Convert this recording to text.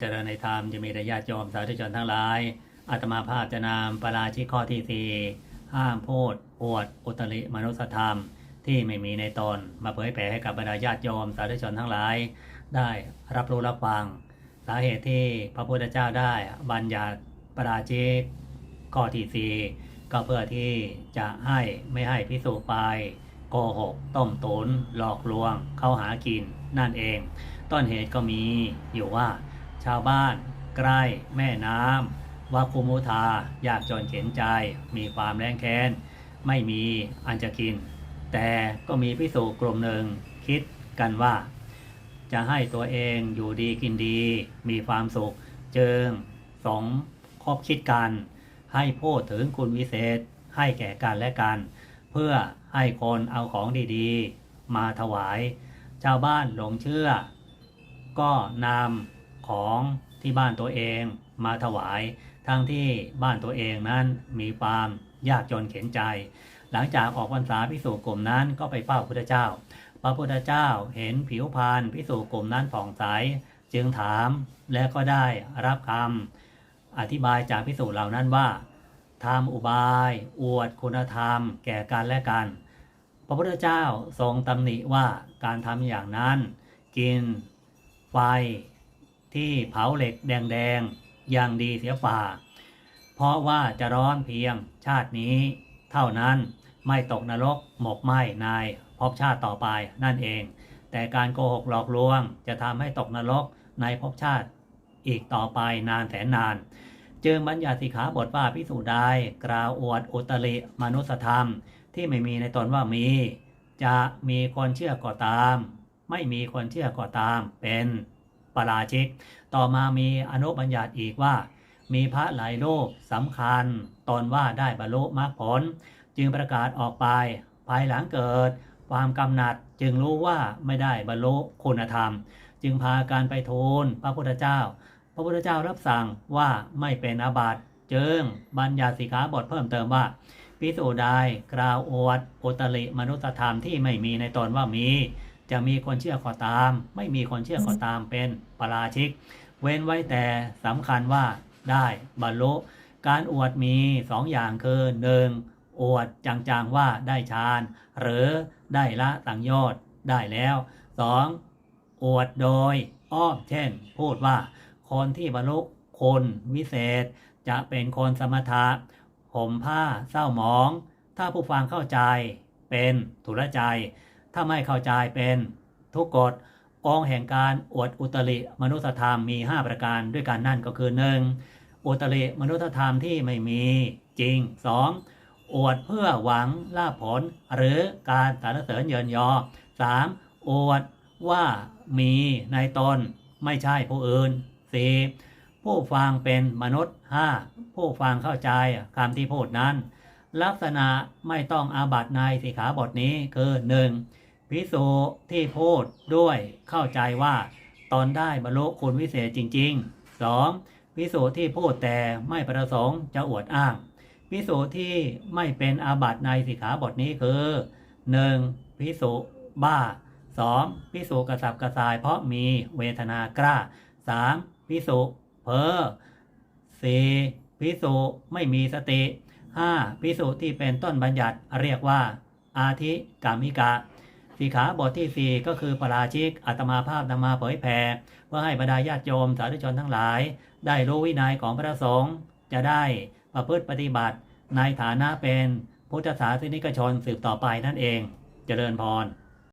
เจริญในธรรมจะมีระยะโยมสาธุชนทั้งหลายอาตมาภาพจะนำปราชิกข้อที่สี่ห้ามพูดอวดอุตริมนุสธรรมที่ไม่มีในตนมาเผยแผ่ให้กับบรรดาญาติโยมสาธุชนทั้งหลาย ได้รับรู้รับฟัง สาเหตุที่พระพุทธเจ้าได้บัญญัติปราชิกข้อที่สี่ก็เพื่อที่จะให้ไม่ให้พิสูจไปโกหก ต้มตุนหลอกลวง เข้าหากินนั่นเอง ต้นเหตุก็มีอยู่ว่าาวบ้าน ใกล้แม่น้ำวาคุมุทายากจนเข็นใจ มีความแรงแค้น ไม่มีอันจะกิน แต่ก็มีพิสูจกลุ่มหนึ่งคิดกันว่า จะให้ตัวเองอยู่ดีกินดี มีความสุขเจิงสองคบคิดกัน ให้พูดถึงคุณวิเศษ ให้แก่กันและกัน เพื่อให้คนเอาของดีๆ มาถวาย ชาวบ้านหลงเชื่อ ก็นำ ของที่บ้านตัวเองมาถวาย ทั้งที่บ้านตัวเองนั้นมีความยากจนเข็นใจ หลังจากออกพรรษาพิสูจกลุ่มนั้นก็ไปเฝ้าพุทธเจ้า พระพุทธเจ้าเห็นผิวพรรณพิสูจกลุ่มนั้นผ่องใสจึงถามและก็ได้รับคำอธิบายจากพิสูจน์เหล่านั้นว่าทำอุบาย อวดคุณธรรม แก่กันและกัน พระพุทธเจ้าทรงตำหนิว่าการทำอย่างนั้น กินไฟ ที่เผาเหล็กแดงๆยังดีเสียฝ่า เพราะว่าจะร้อนเพียงชาตินี้ เท่านั้นไม่ตกนรกหมกไหมในภพชาติต่อไปนั่นเอง แต่การโกหกหลอกลวงจะทำให้ตกนรกในภพชาติอีกต่อไปนานแสนนาน จึงบัญญัติสิกขาบทว่าพิสูจน์ใดกล่าวอวดอุตริมนุสธรรม ที่ไม่มีในตนว่ามี จะมีคนเชื่อก็ตาม ไม่มีคนเชื่อก็ตามเป็น ปราชิก ต่อมามีอนุบัญญัติอีกว่า มีพระหลายรูปสำคัญตนว่าได้บรรลุมรรคผล จึงประกาศออกไป ภายหลังเกิด ความกำหนัดจึงรู้ว่าไม่ได้บรรลุคุณธรรม จึงพาการไปทูลพระพุทธเจ้า พระพุทธเจ้ารับสั่งว่าไม่เป็นอาบัติจึงบัญญัติสิกขาบทเพิ่มเติมว่าพิสูจน์ใดกล่าวอวดอุตริมนุสธรรมที่ไม่มีในตนว่ามี จะมีคนเชื่อก็ตาม ไม่มีคนเชื่อก็ตามเป็นปราชิก เว้นไว้แต่สำคัญว่าได้บรรลุการอวดมีสองอย่างคือหนึ่งอวดจังๆว่าได้ฌานหรือได้ละสังโยชน์ได้แล้วสองอวดโดยอ้อมเช่น พูดว่า คนที่บรรลุคนวิเศษ จะเป็นคนสมถะห่มผ้าเศร้าหมอง ถ้าผู้ฟังเข้าใจเป็นทุรใจ ถ้าไม่เข้าใจเป็นทุกกฎองแห่งการอวดอุตริมนุสธรรมมี 5 ประการด้วยกันนั่นก็คือ 1. อุตริมนุสธรรมที่ไม่มีจริง 2. อวดเพื่อหวังลาภผล หรือการสรรเสริญเยินยอ 3. อวดว่ามีในตนไม่ใช่ผู้อื่น 4. ผู้ฟังเป็นมนุษย์ 5. ผู้ฟังเข้าใจคำที่พูดนั้น ลักษณะไม่ต้องอาบัตในสิขาบทนี้คือ 1. พิสูที่พูดด้วยเข้าใจว่า ตอนได้บรรลุคุณวิเศษจริงๆ 2. พิสูที่พูดแต่ไม่ประสงค์จะอวดอ้าง พิสูที่ไม่เป็นอาบัตในสิขาบทนี้คือ 1. พิสูบ้า 2. พิสูกระสับกระส่ายเพราะมีเวทนากล้า 3. พิสูเพ้อ 4. พิสูไม่มีสติ 5. พิสูจที่เป็นต้นบัญญัติเรียกว่า อาทิกามิกะสีขาบทที่ 4 ก็คือปราชิกอัตมาภาพนำมาเผยแผ่เพื่อให้บรรดาญาติโยมสาธุชนทั้งหลาย ได้รู้วินัยของพระสงฆ์จะได้ประพฤติปฏิบัติ ในฐานะเป็นพุทธศาสนิกชนสืบต่อไปนั่นเอง เจริญพร